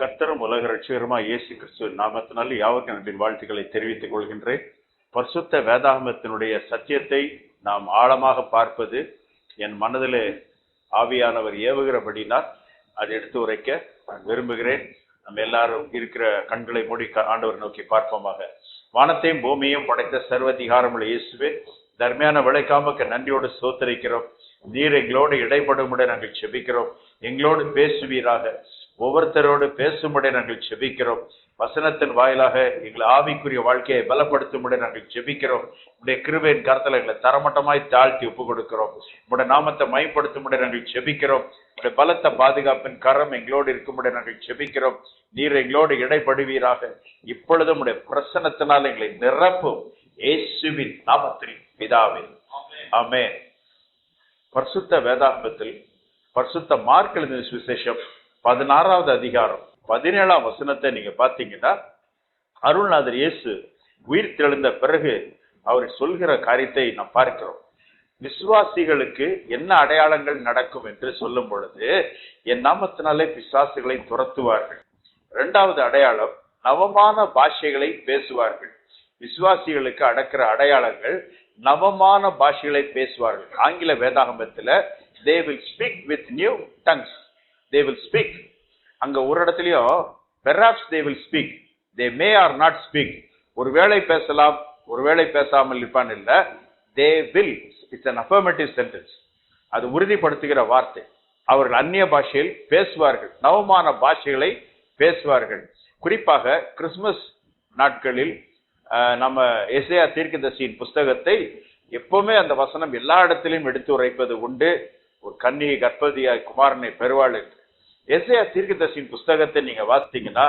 கர்த்தரும் உலக ரட்சகருமா இயேசு கிறிஸ்துவ நாமத்தினால் யாவருக்கும் அன்பின் வாழ்த்துக்களை தெரிவித்துக் கொள்கின்றேன். பரிசுத்த வேதாகமத்தினுடைய சத்தியத்தை நாம் ஆழமாக பார்ப்பது என் மனதிலே ஆவியானவர் ஏவுகிறபடினால் அதை எடுத்து உரைக்க நான் விரும்புகிறேன். நம்ம எல்லாரும் இருக்கிற கண்களை மூடி ஆண்டவர் நோக்கி பார்ப்போமாக. வானத்தையும் பூமியையும் படைத்த சர்வதிகாரமுள்ள இயேசுவே தர்மையான விளைக்காமக்கு நன்றியோடு சோத்தரிக்கிறோம் நீர் எங்களோடு இடைப்படும்படி நாங்கள் செபிக்கிறோம். எங்களோடு பேசுவீராக. ஒவ்வொருத்தரோடு பேசும்படி நாங்கள் செபிக்கிறோம் வசனத்தின் வாயிலாக எங்களை ஆவிக்குரிய வாழ்க்கையை பலப்படுத்தும்படி நாங்கள் செபிக்கிறோம் உடைய கிருபையின் கருத்தில் எங்களை தரமட்டமாய் தாழ்த்தி ஒப்பு கொடுக்கிறோம் உடைய நாமத்தை மயப்படுத்தும்படி நாங்கள் செபிக்கிறோம் உடைய பலத்த பாதுகாப்பின் கரம் எங்களோடு இருக்கும்படி நாங்கள் செபிக்கிறோம் நீர் எங்களோடு இடைப்படுவீராக. இப்பொழுதும் உடைய பிரசன்னத்தினால் எங்களை நிரப்பும் இயேசுவின் நாமத்தில் பிதாவே. ஆமே பரிசுத்த வேதாகமத்தில் பரிசுத்த மார்க் எழுதின சுவிசேஷம் பதினாறாவது அதிகாரம் பதினேழாம் வசனத்தை நீங்க பாத்தீங்கன்னா அருள்நாதர் இயேசு உயிர் தெழுந்த பிறகு அவர் சொல்கிற காரியத்தை நாம் பார்க்கிறோம். விசுவாசிகளுக்கு என்ன அடையாளங்கள் நடக்கும் என்று சொல்லும் பொழுது என் நாமத்தினாலே பிசாசுகளை துரத்துவார்கள். இரண்டாவது அடையாளம் நவமான பாஷைகளை பேசுவார்கள். விசுவாசிகளுக்கு அடக்கிற அடையாளங்கள் நவமான பாஷைகளை பேசுவார்கள். ஆங்கில வேதாகமத்துல they will speak with new tongues they will speak அங்க ஒரு இடத்துலயும் perhaps they will speak they may or not speak ஒருவேளை பேசலாம் ஒரு வேளை பேசாமல் இருப்பான் இல்ல. They will it's an affirmative sentence அது உறுதிப்படுத்துகிற வார்த்தை. அவர்கள் அந்நிய பாஷையில் பேசுவார்கள். நவமான பாஷைகளை பேசுவார்கள். குறிப்பாக கிறிஸ்துமஸ் நாட்களில் நம்ம எசையா தீர்க்கதர்சியின் புஸ்தகத்தை எப்பவுமே அந்த வசனம் எல்லா இடத்திலும் எடுத்து உரைப்பது உண்டு. ஒரு கன்னியை கர்ப்பதியாய் குமாரனை பெறுவாள் என்று. எசையா தீர்க்கதர்சியின் புஸ்தகத்தை நீங்க வாசித்தீங்கன்னா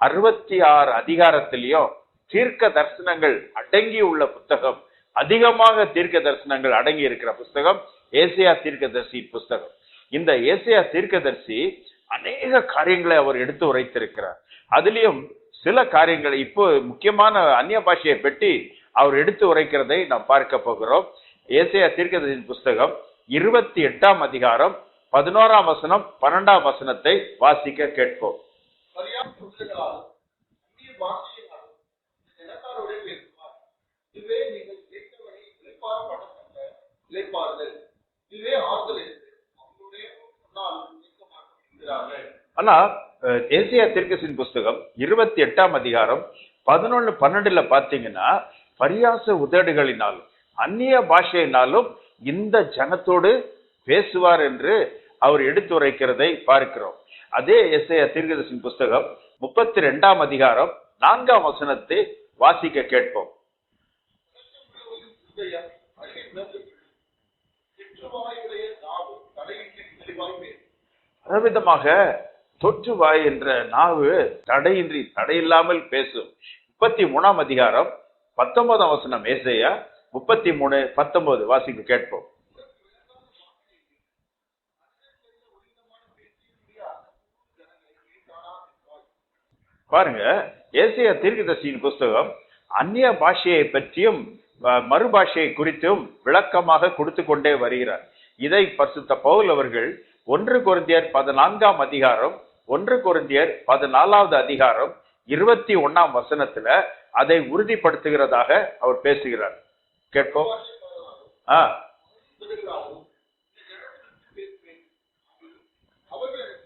அறுபத்தி ஆறு அதிகாரத்திலையும் தீர்க்க தரிசனங்கள் அடங்கி உள்ள புத்தகம் அதிகமாக தீர்க்க தரிசனங்கள் அடங்கி இருக்கிற புஸ்தகம் ஏசியா தீர்க்கதர்சி புஸ்தகம். இந்த ஏசியா தீர்க்கதர்சி அநேக காரியங்களை அவர் எடுத்து உரைத்திருக்கிறார். அதுலயும் சில காரியங்களை இப்போ முக்கியமான அந்நிய பாஷையை பெட்டி அவர் எடுத்து உரைக்கிறதை நாம் பார்க்க போகிறோம். ஏசியா தீர்க்கதரிசியின் புஸ்தகம் இருபத்தி எட்டாம் அதிகாரம் பதினோராம் வசனம் பன்னெண்டாம் வசனத்தை வாசிக்க கேட்போம். ஆனா அஹ், ஏசியா தீர்க்கதரிசியின் புஸ்தகம் இருபத்தி எட்டாம் அதிகாரம் பதினொன்னு பன்னெண்டுல பாத்தீங்கன்னா பரியாச உதடுகளினாலும் அந்நிய பாஷையினாலும் இந்த ஜனத்தோடு பேசுவார் என்று அவர் எடுத்துரைக்கிறதை பார்க்கிறோம். அதே எஸ்ஐ தீர்க்கதரிசியின் புஸ்தகம் முப்பத்தி ரெண்டாம் அதிகாரம் நான்காம் வசனத்தை வாசிக்க கேட்போம். விதமாக பலவிதமாக தொற்றுவாய் என்ற நாவு தடையின்றி தடையில்லாமல் பேசும். முப்பத்தி மூணாம் அதிகாரம் பத்தொன்பதாம் வசனம் ஏசையா முப்பத்தி மூணு பத்தொன்பது வாசிக்க கேட்போம். பாருங்க ஏசிய தீர்க்கதர்சியின் புஸ்தகம் அந்நிய பாஷையை பற்றியும் மறுபாஷையை குறித்தும் விளக்கமாக கொடுத்து கொண்டே வருகிறார். இதை பரிசுத்த பவுல் அவர்கள் ஒன்று குருந்தியர் பதினான்காம் அதிகாரம் ஒன்று குருந்தியர் பதினாலாவது அதிகாரம் இருபத்தி ஒன்னாம் வசனத்துல அதை உறுதிப்படுத்துகிறதாக அவர் பேசுகிறார். கேட்போம்? ஆ. அவர்கள்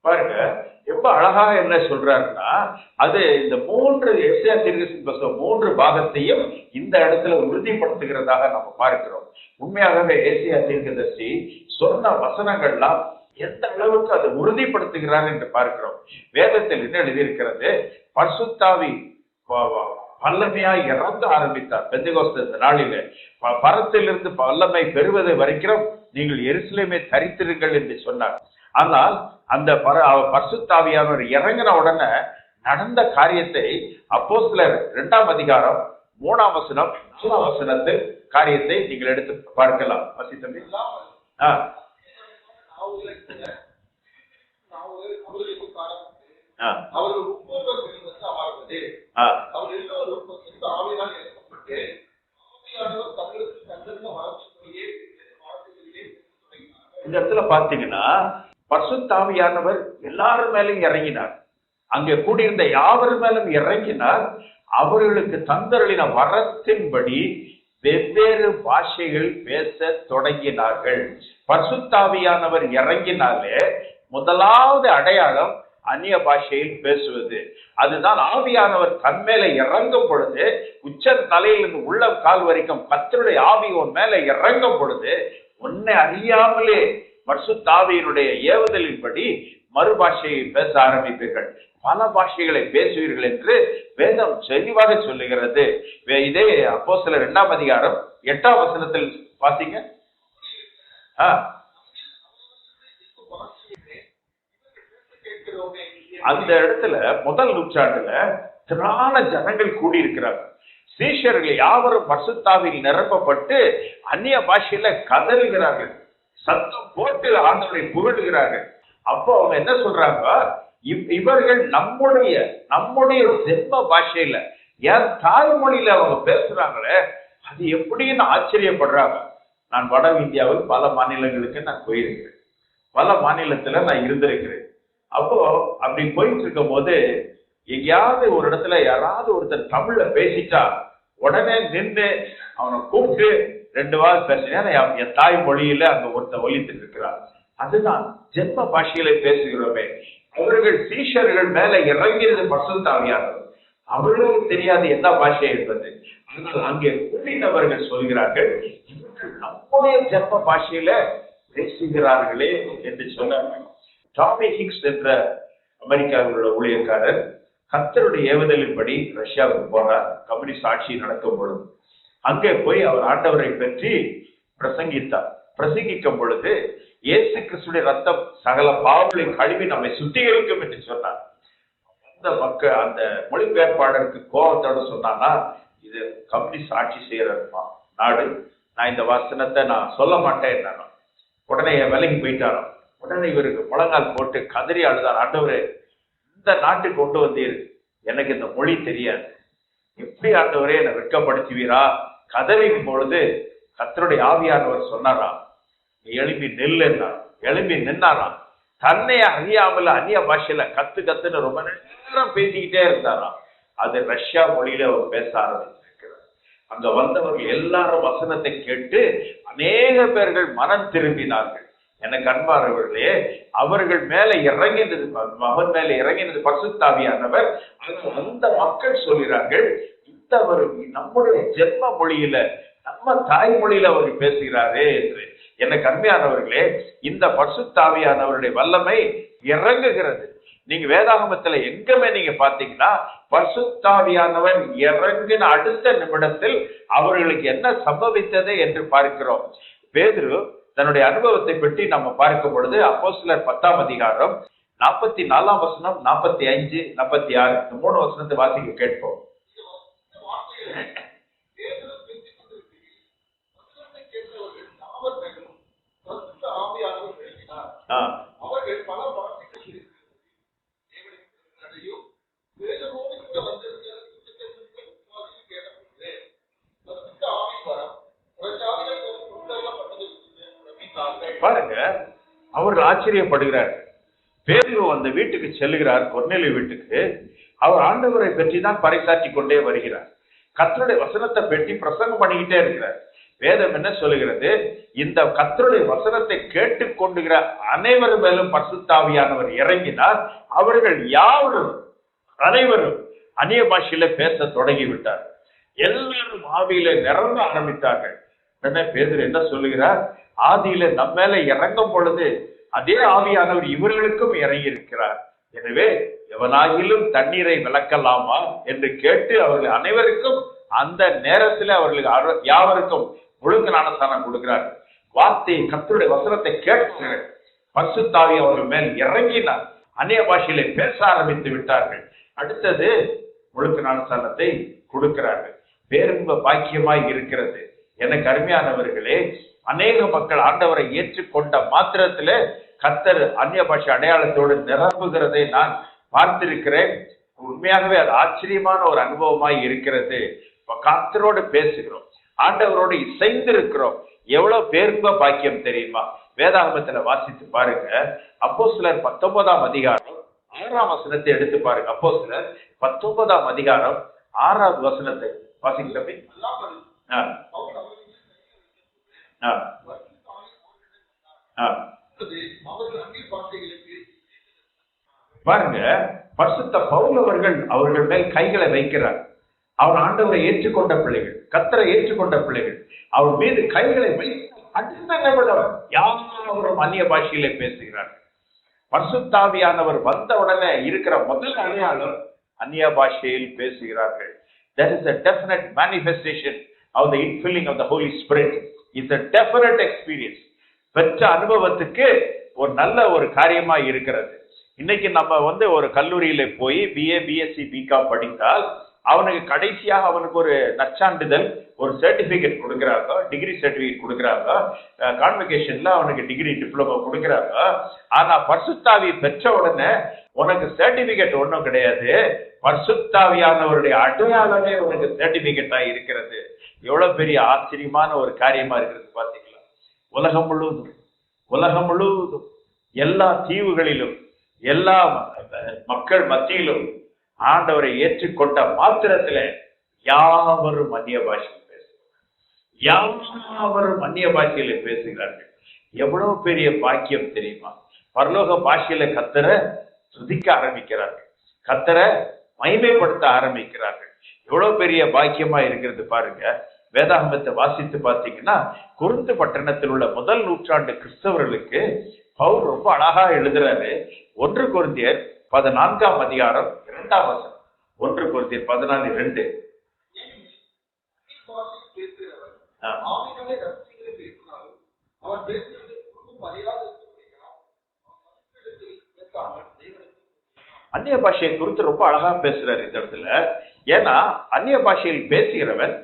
பாருங்க ரொம்ப அழகாக என்ன சொல்றாருன்னா அது இந்த மூன்று எஸ்ஆர் திருகிருஷ்ணன் புஸ்தகம் மூன்று பாகத்தையும் இந்த இடத்துல உறுதிப்படுத்துகிறதாக நம்ம பார்க்கிறோம். உண்மையாகவே ஏசியா தீர்க்கதர்சி சொன்ன வசனங்கள்லாம் எந்த அளவுக்கு அதை உறுதிப்படுத்துகிறார் என்று பார்க்கிறோம். வேதத்தில் என்ன எழுதியிருக்கிறது? பர்சுத்தாவி வ- வ- வல்லமையாய் ஆரம்பித்தார். பெந்தகோஸ்த இந்த ப- பரத்திலிருந்து வல்லமை பெறுவதை வரைக்கும் நீங்கள் எருசலேமே தரித்திருங்கள் என்று சொன்னார். ஆனால் அந்த பர அவர் இறங்கின உடனே நடந்த காரியத்தை அப்போஸ்தலர் இரண்டாம் அதிகாரம் மூணாம் வசனம் நாலாம் வசனத்தில் காரியத்தை நீங்கள் எடுத்து பார்க்கலாம். பசி தம்பி. ஆ. ஆ. அவர்கள் ஒவ்வொருவர் மேல் வந்து அமர்வது ஆ அவர் எல்லோரும் பரிசுத்த ஆவியினால் இறக்கப்பட்டு ஆவியானவர் தங்களுக்கு தந்திருந்த வரத்தின்படியே வார்த்தைகளிலே பேசத் தொடங்கினார்கள் இந்த இடத்துல பாத்தீங்கன்னா பரிசுத்தாவியானவர் எல்லாரும் மேலும் இறங்கினார். அங்கே கூடியிருந்த யாவர் மேலும் இறங்கினார். அவர்களுக்கு தந்தருளின வரத்தின்படி வெவ்வேறு பாஷைகள் பேச தொடங்கினார்கள். பரிசுத்தாவியானவர் இறங்கினாலே முதலாவது அடையாளம் அந்நிய பாஷையில் பேசுவது. அதுதான் ஆவியானவர் தன்மேல இறங்கும் பொழுது உச்ச தலையிலிருந்து உள்ள கால் வரைக்கும் கத்தருடைய ஆவி உன் மேல இறங்கும் பொழுது உன்னை அறியாமலே பரிசுத்தாவியினுடைய ஏவுதலின்படி மறுபாஷையை பேச ஆரம்பிப்பீர்கள். பல பாஷைகளை பேசுவீர்கள் என்று வேதம் தெளிவாக சொல்லுகிறது. வே- இதே அப்போ சில இரண்டாம் அதிகாரம் எட்டாம் வசனத்தில் பாத்தீங்க ஆ, அந்த இடத்துல முதல் நூற்றாண்டுல திராண ஜனங்கள் கூடியிருக்கிறார்கள் சீஷர்கள் யாவரும் பசுத்தாவில் நிரப்பப்பட்டு அந்நிய பாஷையில கதறுகிறார்கள். சத்தம் போட்டு ஆண்டவரை புகழுகிறார்கள். அப்போ அவங்க என்ன சொல்றாங்க? இவ்- இவர்கள் நம்முடைய நம்முடைய ஜென்ம பாஷையில என் தாய்மொழியில அவங்க பேசுறாங்களே அது எப்படின்னு ஆச்சரியப்படுறாங்க. நான் வட இந்தியாவில் பல மாநிலங்களுக்கு நான் போயிருக்கிறேன். பல மாநிலத்துல நான் இருந்திருக்கிறேன். அப்போ அப்படி போயிட்டு இருக்கும் போது எங்கேயாவது ஒரு இடத்துல யாராவது ஒருத்தர் தமிழ்ல பேசிட்டா உடனே நின்று அவனை கூப்பிட்டு ரெண்டு வாரம் பேசினேன். என் என் தாய் மொழியில அங்க ஒருத்த ஒழித்து இருக்கிறார் அதுதான் ஜென்ம பாஷையில பேசுகிறோமே. அவர்கள் சீஷர்கள் மேல இறங்கியது பசுத்தாவியானவர் அவர்களுக்கு தெரியாது என்ன பாஷை என்பது. ஆனால் அங்கே கூட்டினவர்கள் சொல்கிறார்கள் இவர்கள் நம்முடைய ஜென்ம பாஷையில பேசுகிறார்களே என்று சொன்னார்கள். டாமி ஹிக்ஸ் என்ற அமெரிக்காவில் உள்ள ஊழியக்காரர் கத்தருடைய ஏவுதலின்படி ரஷ்யாவுக்கு போனார் கம்யூனிஸ்ட் ஆட்சி நடக்கும் பொழுது. அங்கே போய் அவர் ஆண்டவரை பற்றி பிரசங்கித்தார். பிரசங்கிக்கும் பொழுது இயேசு கிறிஸ்துடைய ரத்தம் சகல பாவங்களை கழுவி நம்மை சுத்திகரிக்கும் என்று சொன்னார். அந்த மக்கள் அந்த மொழிபெயர்ப்பாளருக்கு கோபத்தோட சொன்னான்னா இது கம்யூனிஸ்ட் ஆட்சி செய்யறதுமா? நாடு நான் இந்த வசனத்தை நான் சொல்ல மாட்டேன் நானும் உடனே என் விலைக்கு போயிட்டாராம். உடனே இவருக்கு முழங்கால் போட்டு கதறி அழுதார். ஆண்டவரே இந்த நாட்டுக்கு கொண்டு வந்தீர். எனக்கு இந்த மொழி தெரியாது. எப்படி ஆண்டவரே என்னை வெட்கப்படுத்துவீரா? கதறின் பொழுது கத்தருடைய ஆவியானவர் சொன்னாராம் நீ எழுப்பி நில்லுன்னா எழுப்பி நின்னாராம் தன்னை அறியாமல் அந்நிய பாஷையில கத்து கத்துன்னு ரொம்ப நேரம் பேசிக்கிட்டே இருந்தாராம் அது ரஷ்யா மொழியில அவர் பேச ஆரம்பிச்சிருக்கிறார். அங்க வந்தவர்கள் எல்லாரும் வசனத்தை கேட்டு அநேக பேர்கள் மனம் திரும்பினார்கள். எனக்கு அன்பானவர்களே அவர்கள் மேல இறங்கினது மகன் மேல இறங்கினது பசுத்தாவியானவர் அந்த மக்கள் சொல்கிறார்கள் இந்த அவர் நம்முடைய ஜென்ம மொழியில நம்ம தாய்மொழியில அவர் பேசுகிறாரே என்று. எனக்கு அருமையானவர்களே இந்த பரிசுத்தாவியானவருடைய வல்லமை இறங்குகிறது. நீங்க வேதாகமத்துல எங்கமே நீங்க பாத்தீங்கன்னா பரிசுத்தாவியானவர் இறங்கின அடுத்த நிமிடத்தில் அவர்களுக்கு என்ன சம்பவித்தது என்று பார்க்கிறோம். பேதுரு தன்னுடைய அனுபவத்தை பற்றி நம்ம பார்க்கும் பொழுது அப்போஸ்தலர் பத்தாம் அதிகாரம் நாற்பத்தி நாலாம் வசனம் நாற்பத்தி அஞ்சு நாற்பத்தி ஆறு இந்த மூணு வசனத்தை வாசிக்க கேட்போம். ஆ. அவர்கள் பல பாஷைகள் தேவனையும் வேதமோடு கூட வந்திருக்கிற விசுவாசிகள் கேட்டபொழுது பரிசுத்த ஆவி வரம் பிரச்சாரிகள் கொண்டல்லப்பட்டது நம்பினார்கள் பாருங்க அவர்கள் ஆச்சரியப்படுகிறார். பேதுரு அந்த வீட்டுக்கு செல்லுகிறார் கொர்நெலி வீட்டுக்கு. அவர் ஆண்டவரை பற்றி தான் பறைசாற்றி கொண்டே வருகிறார். கத்தருடைய வசனத்தை பற்றி பிரசங்கம் பண்ணிக்கிட்டே இருக்கிறார். வேதம் என்ன சொல்லுகிறது? இந்த கத்தருடைய வசனத்தை கேட்டுக்கொண்டுகிற அனைவர் மேலும் பசுத்தாவியானவர் இறங்கினார். அவர்கள் யாவரும் அனைவரும் அந்நிய பாஷையில பேச தொடங்கி விட்டார் எல்லாரும் ஆவியில நிரம்ப ஆரம்பித்தார்கள். உடனே பேதர் என்ன சொல்லுகிறார்? ஆதியில நம்ம மேல இறங்கும் பொழுது அதே ஆவியானவர் இவர்களுக்கும் இறங்கி இருக்கிறார் எனவே எவனாகிலும் தண்ணீரை விளக்கலாமா என்று கேட்டு அவர்கள் அனைவருக்கும் அந்த நேரத்துல அவர்களுக்கு யாவருக்கும் ஒழுங்கு ஞானஸ்தானம் கொடுக்கிறார். வார்த்தையை கத்தருடைய வசனத்தை கேட்டார்கள் பரிசுத்தாவி அவர்கள் மேல் இறங்கினார். அந்நிய பாஷையிலே பேச ஆரம்பித்து விட்டார்கள். அடுத்தது ஒழுங்கு ஞானஸ்தானத்தை கொடுக்கிறார்கள். பேரும்ப பாக்கியமாய் இருக்கிறது. எனக்கு அருமையானவர்களே அநேக மக்கள் ஆண்டவரை ஏற்றுக்கொண்ட மாத்திரத்துல கத்தர் அந்நிய பாஷை அடையாளத்தோடு நிரம்புகிறதை நான் பார்த்திருக்கிறேன். உண்மையாகவே அது ஆச்சரியமான ஒரு அனுபவமாய் இருக்கிறது. கத்தரோடு பேசுகிறோம். ஆண்டவரோடு இசைந்து இருக்கிறோம் எவ்வளவு பேரும்ப பாக்கியம் தெரியுமா? வேதாகமத்துல வாசித்து பாருங்க. அப்போ சிலர் பத்தொன்பதாம் அதிகாரம் ஆறாம் வசனத்தை எடுத்து பாருங்க. அப்போ சிலர் பத்தொன்பதாம் அதிகாரம் ஆறாவது வசனத்தை வாசிக்கிறப்ப பாருங்க பரிசுத்த பவுல் அவர்கள் அவர்கள் மேல் கைகளை வைக்கிறார். அவர் ஆண்டவரை ஏற்றுக்கொண்ட பிள்ளைகள் கத்தரை ஏற்றுக்கொண்ட பிள்ளைகள். அவர் மீது கைகளை வைத்து அடுத்த நிமிடம் யாரும் அந்நிய பாஷையிலே பேசுகிறார்கள். பரிசுத்தாவியானவர் வந்த உடனே இருக்கிற முதல் அடையாளம் அந்நிய பாஷையில் பேசுகிறார்கள். That is a definite manifestation of the infilling of the Holy Spirit. இந்த a எக்ஸ்பீரியன்ஸ் பெற்ற அனுபவத்துக்கு ஒரு நல்ல ஒரு காரியமா இருக்கிறது. இன்னைக்கு நம்ம வந்து ஒரு கல்லூரியில போய் பிஏ பிஎஸ்சி பிகாம் படித்தால் அவனுக்கு கடைசியாக அவனுக்கு ஒரு நச்சான்றிதழ் ஒரு சர்டிபிகேட் கொடுக்குறாங்க டிகிரி சர்டிபிகேட் கொடுக்குறாங்க கான்வெகேஷன்ல அவனுக்கு டிகிரி டிப்ளமோ கொடுக்குறாங்க ஆனா பர்சுத்தாவி பெற்ற உடனே உனக்கு சர்டிபிகேட் ஒன்றும் கிடையாது. பர்சுத்தாவியானவருடைய அடையாளமே உனக்கு சர்டிபிகேட்டா இருக்கிறது. எவ்வளவு பெரிய ஆச்சரியமான ஒரு காரியமா இருக்கிறது பாத்தீங்களா உலகம் முழுவதும் உலகம் முழுவதும் எல்லா தீவுகளிலும் எல்லா மக்கள் மத்தியிலும் ஆண்டவரை ஏற்றுக்கொண்ட மாத்திரத்துல யாவரும் அந்நிய பாஷையில் பேசுகிறார்கள். யாவரும் அந்நிய பாஷையில பேசுகிறார்கள். எவ்வளவு பெரிய பாக்கியம் தெரியுமா? பரலோக பாஷையில கத்தர துதிக்க ஆரம்பிக்கிறார்கள். கத்தரை மகிமைப்படுத்த ஆரம்பிக்கிறார்கள். எவ்வளவு பெரிய பாக்கியமா இருக்கிறது பாருங்க. வேதாகமத்தை வாசித்து பார்த்தீங்கன்னா குருந்து பட்டணத்தில் உள்ள முதல் நூற்றாண்டு கிறிஸ்தவர்களுக்கு பவுல் ரொம்ப அழகா எழுதுறாரு. ஒன்று குருந்தியர் பதினான்காம் அதிகாரம் இரண்டாம் வசனம். ஒன்று குருந்தியர் பதினாலு இரண்டு. அந்நிய பாஷையை குறித்து ரொம்ப அழகா பேசுறாரு இந்த இடத்துல. ஏன்னா அந்நிய பாஷையில் பேசுகிறவன்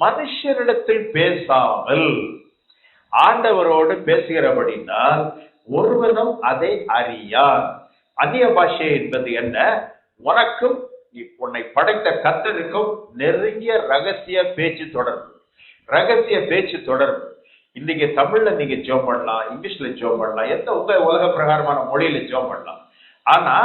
மனுஷரிடத்தில் பேசாமல் ஆண்டவரோடு பேசுகிறபடினால் ஒருவனும் அதை அறியார். அந்நிய பாஷை என்பது என்ன? உனக்கும் உன்னை படைத்த கத்தருக்கும் நெருங்கிய ரகசிய பேச்சு தொடர்பு. ரகசிய பேச்சு தொடர்பு. இன்னைக்கு தமிழ்ல நீங்க ஜோம் பண்ணலாம் இங்கிலீஷ்ல ஜோம் பண்ணலாம் எந்த உங்க உலக பிரகாரமான மொழியில ஜோம் பண்ணலாம். ஆனா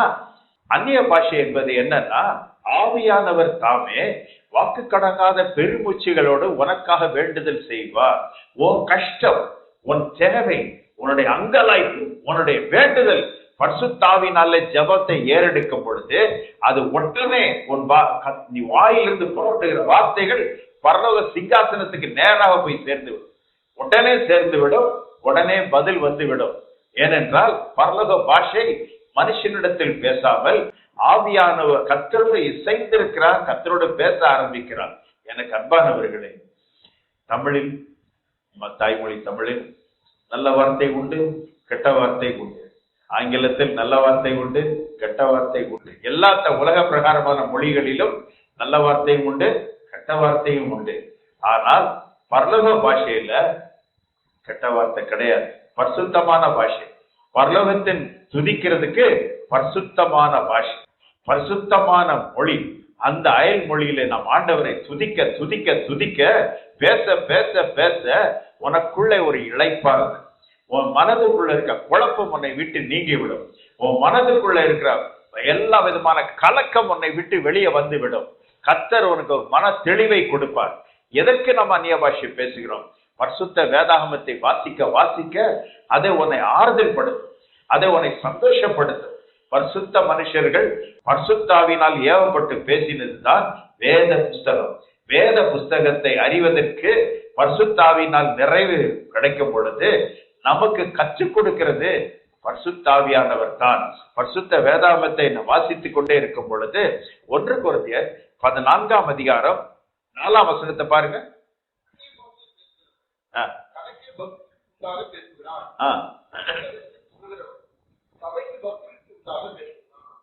அந்நிய பாஷை என்பது என்னன்னா ஆவியானவர் தாமே வாக்கு கடங்காத பெருமூச்சுகளோடு உனக்காக வேண்டுதல் செய்வார் உன் கஷ்டம் உன் தேவை உன்னுடைய அங்கலாய்ப்பு உன்னுடைய வேண்டுதல் பரிசுத்தாவினால ஜெபத்தை ஏறெடுக்கும் பொழுது அது உடனே உன் வா- நீ வாயிலிருந்து புறப்படுகிற வார்த்தைகள் பரலோக சிங்காசனத்துக்கு நேராக போய் சேர்ந்து விடும் உடனே சேர்ந்து விடும் உடனே பதில் வந்து விடும் ஏனென்றால் பரலோக பாஷை மனுஷனிடத்தில் பேசாமல் ஆவியானவர் கத்தரோடு இசைந்திருக்கிறார் கத்தரோடு பேச ஆரம்பிக்கிறார். எனக்கு அன்பானவர்களே தமிழில் நம்ம தாய்மொழி தமிழில் நல்ல வார்த்தை உண்டு கெட்ட வார்த்தை உண்டு. ஆங்கிலத்தில் நல்ல வார்த்தை உண்டு கெட்ட வார்த்தை உண்டு. எல்லா உலக பிரகாரமான மொழிகளிலும் நல்ல வார்த்தையும் உண்டு கெட்ட வார்த்தையும் உண்டு. ஆனால் பரலோக பாஷையில கெட்ட வார்த்தை கிடையாது. பரிசுத்தமான பாஷை. பரலோகத்தின் துதிக்கிறதுக்கு பரிசுத்தமான பாஷை பரிசுத்தமான மொழி. அந்த அயல் மொழியில நம் ஆண்டவரை துதிக்க துதிக்க துதிக்க பேச பேச பேச உனக்குள்ளே ஒரு இளைப்பாறுது உன் மனதுக்குள்ள இருக்க குழப்பம் உன்னை விட்டு நீங்கிவிடும். உன் மனதுக்குள்ள இருக்கிற எல்லா விதமான கலக்கம் உன்னை விட்டு வெளியே வந்து விடும் கத்தர் உனக்கு ஒரு மன தெளிவை கொடுப்பார். எதற்கு நம்ம அந்நிய பாஷை பேசுகிறோம்? பரிசுத்த வேதாகமத்தை வாசிக்க வாசிக்க அதை உன்னை ஆறுதல் படுத்தும் அதை உன்னை சந்தோஷப்படுத்தும். பரிசுத்த மனுஷர்கள் பரிசுத்தாவினால் ஏவப்பட்டு பேசினதுதான் வேத புஸ்தகம். வேத புஸ்தகத்தை அறிவதற்கு பரிசுத்தாவினால் நிறைவு கிடைக்கும் பொழுது நமக்கு கற்றுக் கொடுக்கிறது பரிசுத்தாவியானவர் தான். பரிசுத்த வேதாமத்தை வாசித்துக் கொண்டே இருக்கும் பொழுது ஒன்று குருந்திய பதினான்காம் அதிகாரம் நாலாம் வசனத்தை பாருங்க. ஆ, கணக்கே பக்தி உண்டாக பேசுகிறான் ஆ. சபைக்கு பக்தி உண்டாக பேசுகிறான்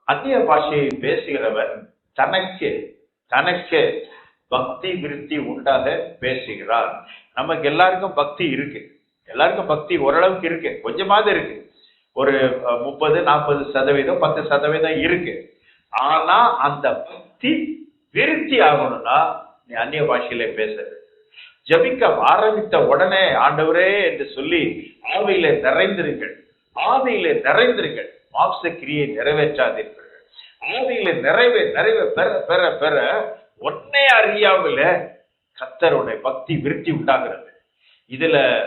அந்நிய பாஷையை பேசுகிறவன் தனக்கு தனக்கு பக்தி விருத்தி உண்டாக பேசுகிறான் நமக்கு எல்லாருக்கும் பக்தி இருக்கு. எல்லாருக்கும் பக்தி ஓரளவுக்கு இருக்கு. கொஞ்சமாவது இருக்கு. ஒரு முப்பது நாற்பது சதவீதம் பத்து சதவீதம் இருக்கு. ஆனா அந்த பக்தி விருத்தி ஆகணும்னா நீ அந்நிய பாஷையில பேசுறது. ஜபிக்க ஆரம்பித்த உடனே ஆண்டவரே என்று சொல்லி ஆவியிலே நிறைந்திருங்கள். ஆவியிலே நிறைந்திருங்கள். மாம்ச கிரியை நிறைவேற்றாதீர்கள். ஆவியிலே நிறைவே நிறைவே பெற பெற பெற ஒன்னே அறியாமல கத்தருடைய பக்தி விருத்தி உண்டாகிறது இதுல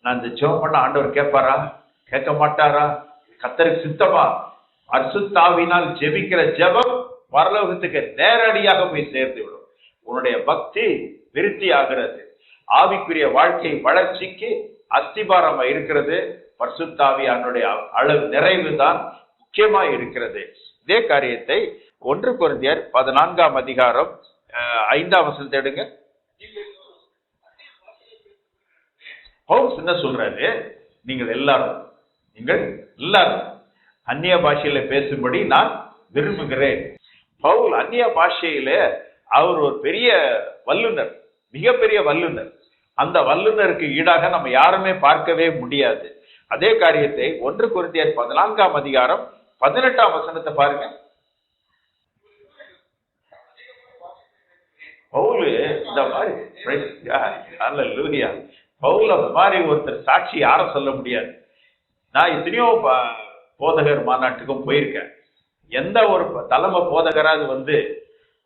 நான் இந்த ஜெபம் பண்ண ஆண்டவர் கேட்பாரா? கேட்க மாட்டாரா? கத்தருக்கு சித்தமா? அர்சுத்தாவினால் ஜெபிக்கிற ஜெபம் வரலோகத்துக்கு நேரடியாக போய் சேர்ந்து விடும் உன்னுடைய பக்தி விருத்தி ஆகிறது. ஆவிக்குரிய வாழ்க்கை வளர்ச்சிக்கு அஸ்திபாரமா இருக்கிறது. பர்சுத்தாவியானுடைய அளவு நிறைவு தான் முக்கியமா இருக்கிறது. இதே காரியத்தை ஒன்று குருந்தியர் பதினான்காம் அதிகாரம் அஹ், ஐந்தாம் வசனத்தை எடுங்க. பவுல்ஸ் என்ன சொல்றாரு? நீங்கள் எல்லாரும் நீங்கள் எல்லாரும் அந்நிய பாஷையில பேசும்படி நான் விரும்புகிறேன். பவுல் அந்நிய பாஷையில அவர் ஒரு பெரிய வல்லுனர் மிகப்பெரிய வல்லுனர் அந்த வல்லுனருக்கு ஈடாக நம்ம யாருமே பார்க்கவே முடியாது. அதே காரியத்தை ஒன்று குருந்தியர் பதினான்காம் அதிகாரம் பதினெட்டாம் வசனத்தை பாருங்க. பவுலு இந்த மாதிரி praise பவுல் அந்த மாதிரி ஒருத்தர் சாட்சி யாரும் சொல்ல முடியாது. நான் எத்தனையோ போதகர் மாநாட்டுக்கும் போயிருக்கேன். எந்த ஒரு தலைமை போதகராது வந்து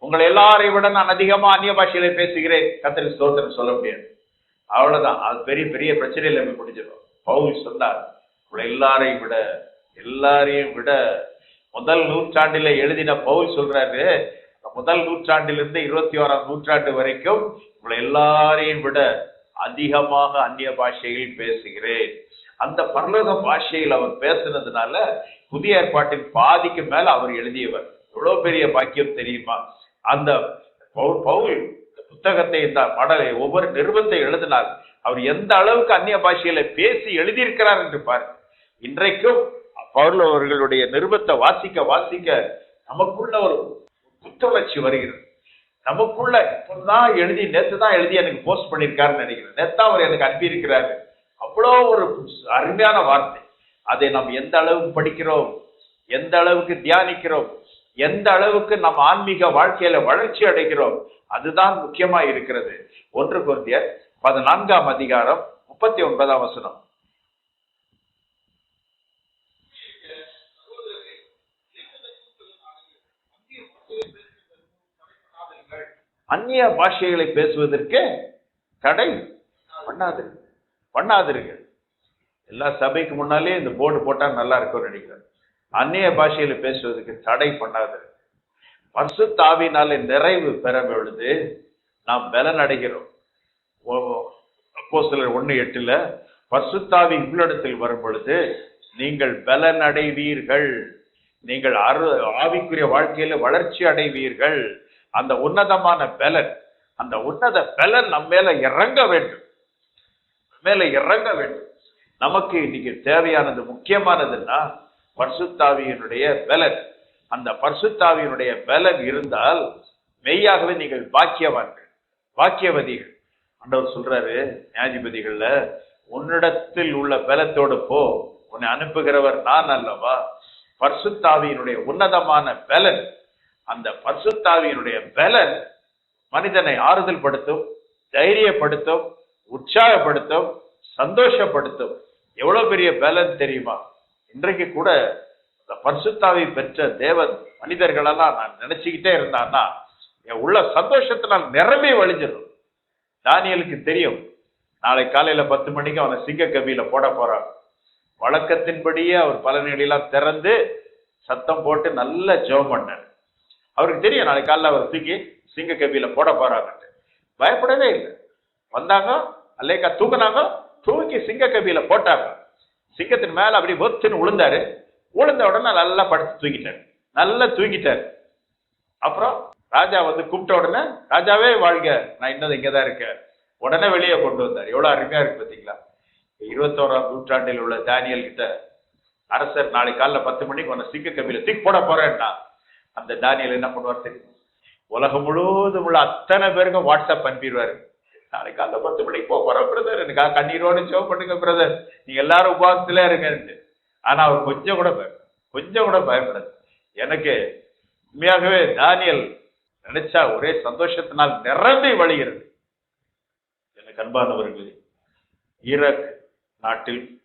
உங்களை எல்லாரையும் விட நான் அதிகமா அந்நிய பாஷையில பேசுகிறேன். கத்திரி ஸ்தோத்திரம் சொல்ல முடியாது. அவ்வளவுதான். அது பெரிய பெரிய பிரச்சனையில போய் முடிஞ்சிடும் பவுல் சொன்னார் உள்ள எல்லாரையும் விட எல்லாரையும் விட முதல் நூற்றாண்டில எழுதின பவுல் சொல்றாரு முதல் நூற்றாண்டிலிருந்து இருபத்தி ஓராம் நூற்றாண்டு வரைக்கும் உங்களை எல்லாரையும் விட அதிகமாக அந்நிய பாஷையில் பேசுகிறேன். அந்த பரலோக பாஷையில் அவர் பேசுனதுனால புதிய ஏற்பாட்டின் பாதிக்கு மேல அவர் எழுதியவர். எவ்வளவு பெரிய பாக்கியம் தெரியுமா? அந்த பவுல் பவுல் புத்தகத்தை இந்த மடலை ஒவ்வொரு நிறுவத்தை எழுதினார். அவர் எந்த அளவுக்கு அந்நிய பாஷையில பேசி எழுதியிருக்கிறார் என்று பாரு. இன்றைக்கும் பவுல் அவர்களுடைய நிருபத்தை வாசிக்க வாசிக்க நமக்குள்ள ஒரு புத்துணர்ச்சி வருகிறது. நமக்குள்ள இப்பதான் எழுதி நேத்து தான் எழுதி எனக்கு போஸ்ட் பண்ணியிருக்காருன்னு நினைக்கிறேன். நேத்து அவர் எனக்கு அனுப்பியிருக்கிறாரு. அவ்வளோ ஒரு அருமையான வார்த்தை. அதை நாம் எந்த அளவுக்கு படிக்கிறோம்? எந்த அளவுக்கு தியானிக்கிறோம்? எந்த அளவுக்கு நம் ஆன்மீக வாழ்க்கையில வளர்ச்சி அடைகிறோம்? அதுதான் முக்கியமா இருக்கிறது. ஒன்று குருந்தியர் பதினான்காம் அதிகாரம் முப்பத்தி ஒன்பதாம் வசனம். அந்நிய பாஷைகளை பேசுவதற்கு தடை பண்ணாது பண்ணாதிருங்கள். எல்லா சபைக்கு முன்னாலே இந்த போர்டு போட்டா நல்லா இருக்கும்னு நினைக்கிறேன். அந்நிய பாஷையில பேசுவதற்கு தடை பண்ணாது பரிசுத்தாவினாலே நிறைவு பெற பொழுது நாம் பலன் அடைகிறோம் அப்போ சிலர் ஒன்று எட்டில் பசுத்தாவி உள்ளிடத்தில் வரும் பொழுது நீங்கள் பலன் அடைவீர்கள் நீங்கள் அரு ஆவிக்குரிய வாழ்க்கையில வளர்ச்சி அடைவீர்கள். அந்த உன்னதமான பலன் அந்த உன்னத பலன் நம்ம மேல இறங்க வேண்டும். மேல இறங்க வேண்டும். நமக்கு இன்னைக்கு தேவையானது முக்கியமானதுன்னா பர்சுத்தாவியினுடைய பலன். அந்த பர்சுத்தாவியினுடைய பலன் இருந்தால் மெய்யாகவே நீங்கள் பாக்கியவான்கள் பாக்கியவதிகள். ஆண்டவர் சொல்றாரு நியாயாதிபதிகள்ல உன்னிடத்தில் உள்ள பலத்தோடு போ. உன்னை அனுப்புகிறவர் நான் அல்லவா? பர்சுத்தாவியினுடைய உன்னதமான பலன். அந்த பர்சுத்தாவியினுடைய பலன் மனிதனை ஆறுதல் படுத்தும் தைரியப்படுத்தும் உற்சாகப்படுத்தும் சந்தோஷப்படுத்தும். எவ்வளவு பெரிய பலன் தெரியுமா? இன்றைக்கு கூட இந்த பரிசுத்தாவை பெற்ற தேவன் மனிதர்களெல்லாம் நான் நினைச்சுக்கிட்டே இருந்தான்னா என் உள்ள சந்தோஷத்தினால் நிரம்பி வழிஞ்சிடும் தானியலுக்கு தெரியும். நாளை காலையில பத்து மணிக்கு அவனை சிங்க கவியில போட போறான். வழக்கத்தின்படியே அவர் பலனடியெல்லாம் திறந்து சத்தம் போட்டு நல்ல ஜெபம் பண்ணார். அவருக்கு தெரியும் நாளைக்கு காலைல அவர் தூக்கி சிங்க கவியில போட போறாங்கன்ட்டு பயப்படவே இல்லை. வந்தாங்க அல்லேக்கா தூக்குனாங்க தூக்கி சிங்க கவியில போட்டாங்க. சிங்கத்தின் மேல அப்படி ஒத்துன்னு விழுந்தாரு விழுந்த உடனே நல்லா படுத்து தூங்கிட்டாரு. நல்லா தூங்கிட்டாரு. அப்புறம் ராஜா வந்து கூப்பிட்ட உடனே ராஜாவே வாழ்க நான் இன்னும் இங்கே தான் இருக்கேன். உடனே வெளியே கொண்டு வந்தார். எவ்வளவு அருமையா இருக்கு பாத்தீங்களா? இருபத்தோராம் நூற்றாண்டில் உள்ள தானியல் கிட்ட அரசர் நாளை காலைல பத்து மணிக்கு உன்னை சிக்க கம்பியில தூக்கி போட போறேன்னா. அந்த தானியல் என்ன பண்ணுவார் தெரியும்? உலகம் முழுவதும் உள்ள அத்தனை பேருக்கும் வாட்ஸ்அப் அனுப்பிடுவாரு. நாளைக்கு காலைல பத்து மணிக்கு போக போறோம் பிரதர். எனக்கு கண்ணீரோடு ஷோ பண்ணுங்க பிரதர். நீங்க எல்லாரும் உபவாசத்துல இருங்கன்ட்டு. ஆனா அவர் கொஞ்சம் கூட பய கொஞ்சம் கூட பயப்படாது. எனக்கு உண்மையாகவே தானியல் நினைச்சா ஒரே சந்தோஷத்தினால் நிரம்பி வழிகிறது. எனக்கு அன்பானவர்களே ஈராக் நாட்டில்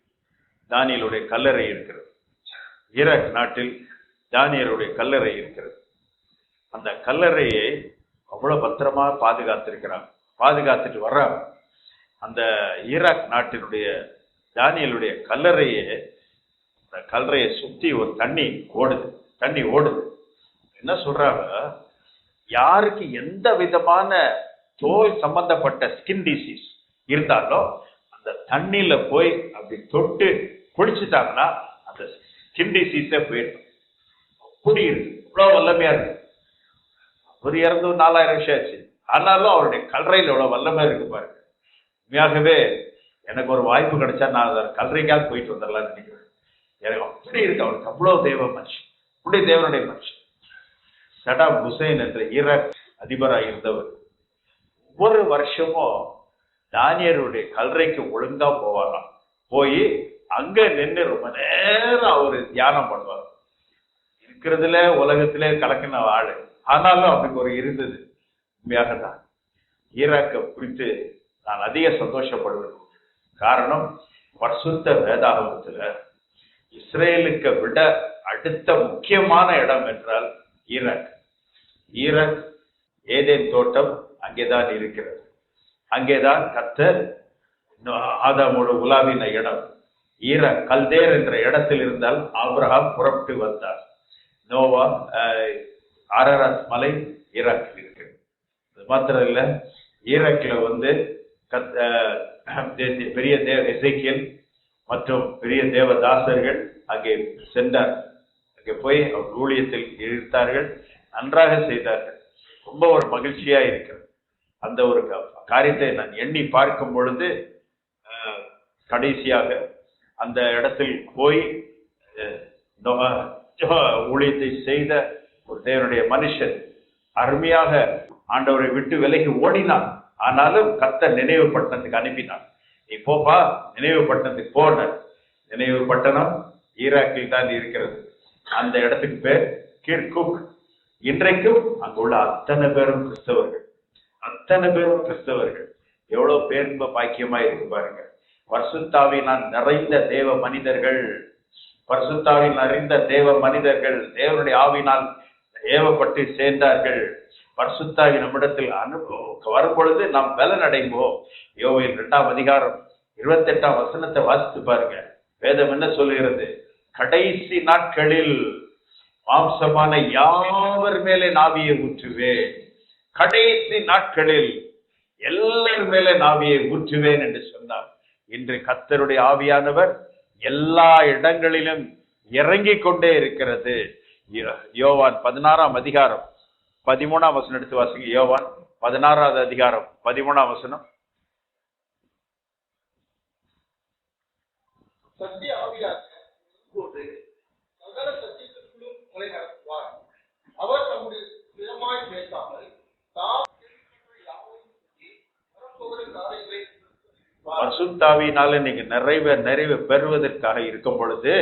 தானியலுடைய கல்லறை இருக்கிறது. ஈராக் நாட்டில் தானியலுடைய கல்லறை இருக்கிறது. அந்த கல்லறையை அவ்வளவு பத்திரமா பாதுகாத்திருக்கிறாங்க. பாதுகாத்துட்டு வர்றாங்க. அந்த ஈராக் நாட்டினுடைய தானியலுடைய கல்லறையை அந்த கல்லறையை சுத்தி ஒரு தண்ணி ஓடுது. தண்ணி ஓடுது. என்ன சொல்றாங்க? யாருக்கு எந்த விதமான தோல் சம்பந்தப்பட்ட ஸ்கின் டிசீஸ் இருந்தாலும் அந்த தண்ணியில போய் அப்படி தொட்டு குளிச்சுட்டாங்கன்னா அந்த ஸ்கின் டிசீஸே போயிடும். அப்படி இருக்கு. இவ்வளவு வல்லமையா இருக்கு. அவர் இறந்து ஒரு நாலாயிரம் வருஷம் ஆச்சு. ஆனாலும் அவருடைய கல்லறையில் இவ்வளவு வல்லமை இருக்கு பாருங்க. உண்மையாகவே எனக்கு ஒரு வாய்ப்பு கிடைச்சா நான் அதை கல்லறைக்காக போயிட்டு வந்துடலாம்னு நினைக்கிறேன். எனக்கு அப்படி இருக்கு. அவருக்கு அவ்வளவு தேவ மனுஷன். அப்படி தேவனுடைய மனுஷன். சடாம் ஹுசைன் என்ற ஈராக் அதிபராக இருந்தவர். ஒவ்வொரு வருஷமும் தானியருடைய கல்லறைக்கு ஒழுங்கா போவாராம். போய் அங்க நின்று ரொம்ப நேரம் அவர் தியானம் பண்ணுவார். இருக்கிறதுல உலகத்திலே கலக்கின ஆளு. ஆனாலும் அவருக்கு ஒரு இருந்தது. உண்மையாக தான். ஈராக்கை குறித்து நான் அதிக சந்தோஷப்படுவேன். காரணம் பரிசுத்த வேதாகமத்துல இஸ்ரேலுக்கு விட அடுத்த முக்கியமான இடம் என்றால் ஈராக். ஈராக் ஏதேன் தோட்டம் அங்கேதான் இருக்கிறது. அங்கேதான் கத்தர் ஆதாமோடு உலாவின இடம். ஈராக் கல்தேர் என்ற இடத்தில் இருந்தால் ஆபிரகாம் புறப்பட்டு வந்தார். நோவா அஹ், அரராத் மலை ஈராக்கில் இருக்கு அது மாத்திரம் இல்லை ஈராக்கில் வந்து கத் பெரிய தேவ இசைக்கியல் மற்றும் பெரிய தேவதாசர்கள் அங்கே சென்றார் அங்கே போய் அவர் ஊழியத்தில் இழுத்தார்கள் நன்றாக செய்தார்கள். ரொம்ப ஒரு மகிழ்ச்சியா இருக்கிறது. அந்த ஒரு காரியத்தை நான் எண்ணி பார்க்கும் பொழுது கடைசியாக அந்த இடத்தில் போய் ஊழியத்தை செய்த ஒரு தேவனுடைய மனுஷன் அருமையாக ஆண்டவரை விட்டு விலகி ஓடினான். ஆனாலும் கத்த நினைவு பட்டணத்துக்கு அனுப்பினான். நீ போப்பா நினைவு பட்டணத்துக்கு போன நினைவு பட்டணம் ஈராக்கில் தான் இருக்கிறது. அந்த இடத்துக்கு பேர் கிர்குக் இன்றைக்கும் அங்குள்ள அத்தனை பேரும் கிறிஸ்தவர்கள். அத்தனை பேரும் கிறிஸ்தவர்கள். எவ்வளவு பேரும்ப பாக்கியமா இருக்கு பாருங்க. பரிசுத்தாவினால் நிறைந்த தேவ மனிதர்கள் பரிசுத்தாவில் அறிந்த தேவ மனிதர்கள் தேவனுடைய ஆவினால் ஏவப்பட்டு சேர்ந்தார்கள். பரிசுத்தாவி நம்மிடத்தில் அனுபவம் வரும்பொழுது நாம் பலன் அடைவோம் யோவையில் இரண்டாம் அதிகாரம் இருபத்தெட்டாம் வசனத்தை வாசித்து பாருங்க. வேதம் என்ன சொல்லுகிறது? கடைசி நாட்களில் மாம்சமான யாவர் மேலே நாவியை ஊற்றுவேன்? கடைசி நாட்களில் எல்லார் மேலே நாவியை ஊற்றுவேன் என்று சொன்னார். இன்று கத்தருடைய ஆவியானவர் எல்லா இடங்களிலும் இறங்கிக் கொண்டே இருக்கிறது. யோ- யோவான் பதினாறாம் அதிகாரம். பதிமூணாம் வசனம் எடுத்து வாசிங்க. யோவான் பதினாறாவது அதிகாரம். பதிமூணாம் வசனம். சத்திய ஆவியாக போது சகல சத்தியத்திற்குள்ளும் உங்களை நடத்துவார் அவர் தம்முடைய சுயமாய் பேசாமல் தாம் நீங்க நிறைவ நிறைவு பெறுவதற்காக இருக்கும் பொழுது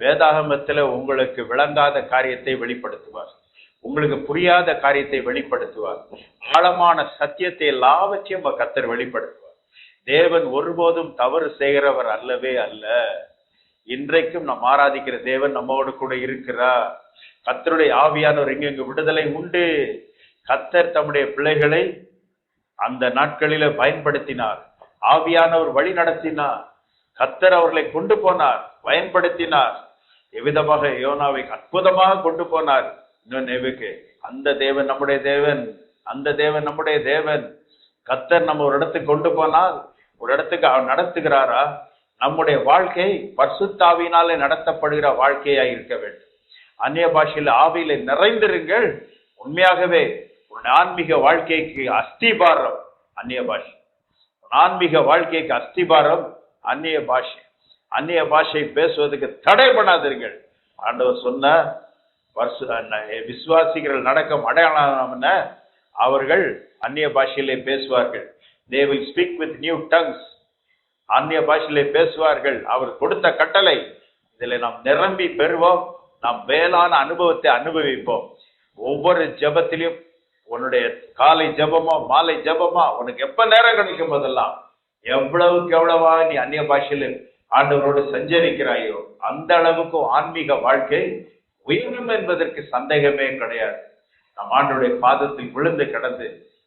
வேதாகமத்துல உங்களுக்கு விளங்காத காரியத்தை வெளிப்படுத்துவார். உங்களுக்கு புரியாத காரியத்தை வெளிப்படுத்துவார். ஆழமான சத்தியத்தை எல்லாவற்றையும் கத்தர் வெளிப்படுத்துவார். தேவன் ஒருபோதும் தவறு செய்கிறவர் அல்லவே அல்ல. இன்றைக்கும் நாம் ஆராதிக்கிற தேவன் நம்மோடு கூட இருக்கிறார். கத்தருடைய ஆவியானவர் இங்கு விடுதலை உண்டு. கத்தர் தம்முடைய பிள்ளைகளை அந்த நாட்களில பயன்படுத்தினார். ஆவியானவர் வழி நடத்தினார். கத்தர் அவர்களை கொண்டு போனார் பயன்படுத்தினார். எவ்விதமாக யோனாவை அற்புதமாக கொண்டு போனார். இன்னும் நினைவுக்கு அந்த தேவன் நம்முடைய தேவன் அந்த தேவன் நம்முடைய தேவன். கத்தர் நம்ம ஒரு இடத்துக்கு கொண்டு போனால் ஒரு இடத்துக்கு அவர் நடத்துகிறாரா? நம்முடைய வாழ்க்கை பர்சுத்தாவினாலே நடத்தப்படுகிற வாழ்க்கையாக இருக்க வேண்டும். அந்நிய பாஷையில் ஆவியில நிறைந்திருங்கள். உண்மையாகவே உன் ஆன்மீக வாழ்க்கைக்கு அஸ்திபாரம் அந்நிய பாஷை. ஆன்மீக வாழ்க்கைக்கு அஸ்திபாரம் அந்நிய பாஷை. அந்நிய பாஷை பேசுவதற்கு தடை பண்ணாதீர்கள். ஆண்டவர் சொன்ன விசுவாசிகள் நடக்கும் அடையாளம் என்ன? அவர்கள் அந்நிய பாஷையிலே பேசுவார்கள். They will speak with new tongues அந்நிய பாஷையிலே பேசுவார்கள். அவர் கொடுத்த கட்டளை. இதில் நாம் நிரம்பி பெறுவோம். நாம் மேலான அனுபவத்தை அனுபவிப்போம். ஒவ்வொரு ஜபத்திலையும் உன்னுடைய காலை ஜபமா மாலை ஜபமா உனக்கு எப்ப நேரம் கிடைக்கும் போதெல்லாம் எவ்வளவுக்கு எவ்வளவா நீ அந்நிய பாஷையில ஆண்டவரோடு சஞ்சரிக்கிறாயோ அந்த அளவுக்கு ஆன்மீக வாழ்க்கை உயரும் என்பதற்கு சந்தேகமே கிடையாது. நம் ஆண்டுடைய பாதத்தில் விழுந்து கிடந்து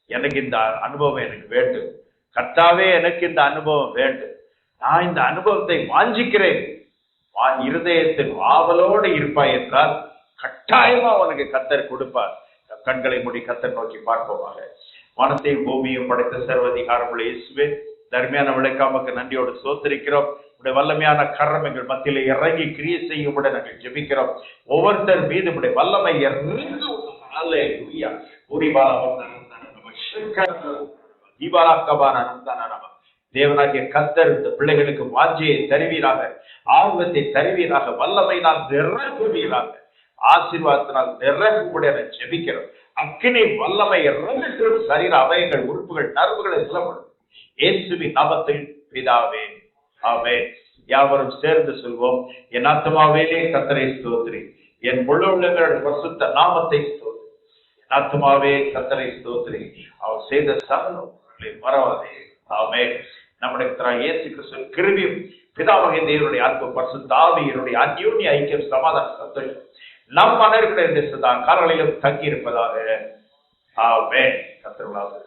எனக்கு இந்த அனுபவம் எனக்கு வேண்டும். கர்த்தாவே எனக்கு இந்த அனுபவம் வேண்டும். நான் இந்த அனுபவத்தை வாஞ்சிக்கிறேன். வா- இருதயத்தில் ஆவலோடு இருப்பாய் என்றால் கட்டாயமா அவனுக்கு கத்தர் கொடுப்பார். கண்களை மூடி கத்தர் நோக்கி பார்ப்போமாக. வானத்தையும் பூமியும் படைத்த சர்வதிகாரமுள்ள இயேசுவே தர்மையான விளக்காமக்கு நன்றியோடு சோத்தரிக்கிறோம் உடைய வல்லமையான கரம் எங்கள் மத்தியில இறங்கி கிரியை செய்யும் கூட நாங்கள் ஜெபிக்கிறோம். ஒவ்வொருத்தர் மீது உடைய வல்லமை இறங்கு. அல்லேலூயா. தேவனாகிய கத்தர் இந்த பிள்ளைகளுக்கு வாஞ்சியை தருவீராக ஆர்வத்தை தருவீராக வல்லமை வல்லமையினால் நிரப்புவீராக ஆசீர்வாதத்தினால் நிரப்புடைய ஜெபிக்கிறோம். அக்கினி வல்லமை இறங்கட்டும் சரீர அவயங்கள் உறுப்புகள் நரம்புகளை நிலப்படும் இயேசுவின் நாமத்தில் பிதாவே ஆமே யாவரும் சேர்ந்து சொல்வோம் என் ஆத்மாவேலே கத்தரை ஸ்தோத்ரி என் முழு உள்ளங்களுடைய வசுத்த நாமத்தை ஸ்தோத்திரி. என் ஆத்மாவே கத்தரை ஸ்தோத்ரி அவர் செய்த சகலம் மறவாதே. ஆமே நம்முடைய கர்த்தராகிய இயேசு கிறிஸ்துவின் கிருபியும் பிதாவகை தேவனுடைய அன்பு பரிசுத்த ஆவியினுடைய அந்யோன்ய ஐக்கியம் சமாதான சந்தோஷம் நம் அனைவருடைய காலங்களிலும் தங்கி இருப்பதாக ஆமே கத்திரவாசு